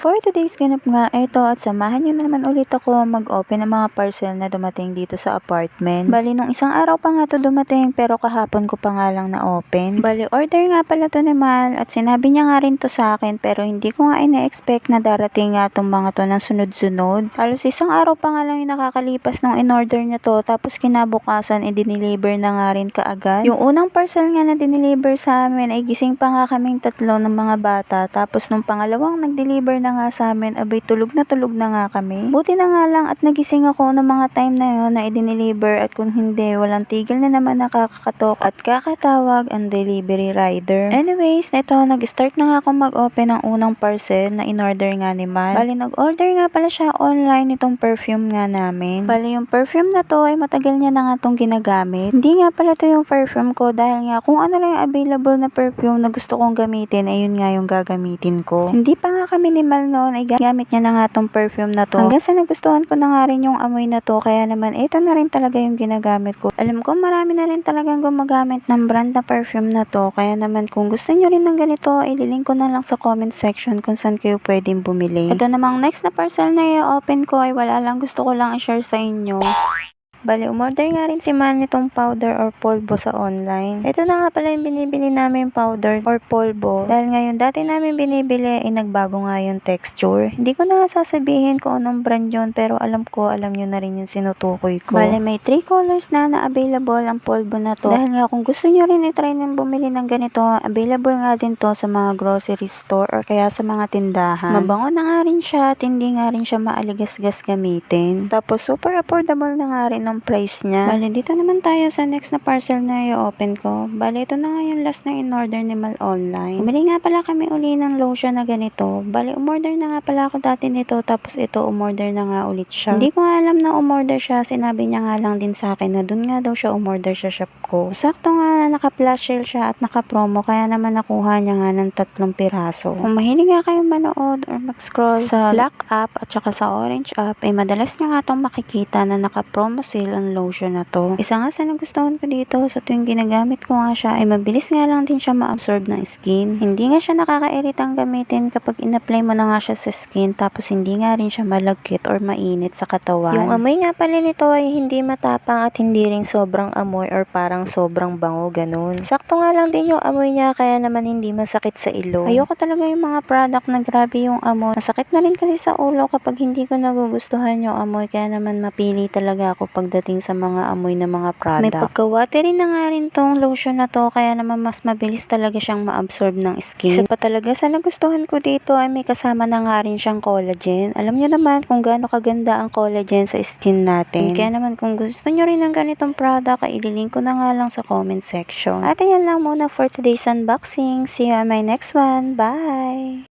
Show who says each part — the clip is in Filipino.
Speaker 1: For today's ganap nga, eto at samahan nyo na naman ulit ako mag-open ng mga parcel na dumating dito sa apartment. Bali, nung isang araw pa nga to dumating pero kahapon ko pa nga lang na-open. Bali, order nga pala to ni Mal at sinabi niya nga rin to sa akin pero hindi ko nga ina-expect na darating nga tong mga to ng sunod-sunod. Halos isang araw pa nga lang yung nakakalipas nung in-order niya to tapos kinabukasan i-deliver na nga rin kaagad. Yung unang parcel nga na dineliver sa amin ay gising pa nga kaming tatlo ng mga bata tapos nung pangalawang nag-deliver na nga sa amin, abay tulog na tulog na nga kami. Buti na nga lang at nagising ako ng mga time na yun na i-deliver at kung hindi, walang tigil na naman nakakakatok at kakatawag ang delivery rider. Anyways, ito, nag-start na nga ako mag-open ng unang parcel na in-order nga ni Mal. Bali, nag-order nga pala siya online itong perfume nga namin. Bali, yung perfume na to ay matagal niya na nga tong ginagamit. Hindi nga pala to yung perfume ko dahil nga kung ano lang yung available na perfume na gusto kong gamitin, ayun nga yung gagamitin ko. Hindi pa nga kami ni Mal noon ay gamit niya na nga tong perfume na to. Hanggang sa nagustuhan ko na nga rin yung amoy na to, kaya naman ito na rin talaga yung ginagamit ko. Alam ko marami na rin talagang gumagamit ng brand na perfume na to, kaya naman kung gusto nyo rin ng ganito, ililink ko na lang sa comment section kung saan kayo pwedeng bumili. Ito namang next na parcel na i-open ko ay wala lang gusto ko lang i-share sa inyo. Bali, umorder nga rin si Man nitong powder or polvo sa online. Ito na nga pala yung binibili namin powder or polvo. Dahil ngayon, dati namin binibili, ay nagbago nga yung texture. Hindi ko na nga sasabihin kung anong brand yun, pero alam ko, alam nyo na rin yung sinutukoy ko. Bali, may 3 colors na na available ang polvo na to. Dahil nga, kung gusto nyo rin itry ng bumili ng ganito, available nga din to sa mga grocery store or kaya sa mga tindahan. Mabango na nga rin siya at hindi nga rin siya maaligasgas gamitin. Tapos, super affordable na nga rin ng price niya. Bali, dito naman tayo sa next na parcel na i-open ko. Bali, ito na nga yung last na in-order ni Mal online. Bumili nga pala kami uli ng lotion na ganito. Bali, umorder na nga pala ako dati nito tapos ito umorder na nga ulit siya. Hindi ko nga alam na umorder siya. Sinabi niya nga lang din sa akin na dun nga daw siya umorder sa shop ko. Sakto nga naka-flash sale siya at naka-promo kaya naman nakuha niya nga ng tatlong piraso. Kung mahilig nga kayong manood or mag-scroll sa Black app at saka sa Orange app ay madalas niya nga itong makikita na naka-promo sale ang lotion na to. Isa nga sa nagustuhan ko dito sa tuwing ginagamit ko nga siya ay mabilis nga lang din siya ma-absorb ng skin. Hindi nga siya nakakairitang gamitin kapag in-apply mo na nga siya sa skin tapos hindi nga rin siya malagkit or mainit sa katawan. Yung amoy nga pala nito ay hindi matapang at hindi rin sobrang amoy or parang sobrang bango ganun. Sakto nga lang din yung amoy niya kaya naman hindi masakit sa ilong. Ayoko talaga yung mga product na grabe yung amoy. Masakit na rin kasi sa ulo kapag hindi ko nagugustuhan yung amoy kaya naman mapili talaga ako pagdating sa mga amoy na mga product. May pagka-watery na nga rin tong lotion na to kaya naman mas mabilis talaga siyang ma-absorb ng skin. Isa pa talaga sa nagustuhan ko dito ay may kasama na nga rin siyang collagen. Alam niyo naman kung gaano kaganda ang collagen sa skin natin. Kaya naman kung gusto niyo rin ng ganitong product ay ililink ko na nga lang sa comment section. At ayan lang muna for today's unboxing. See you on my next one. Bye!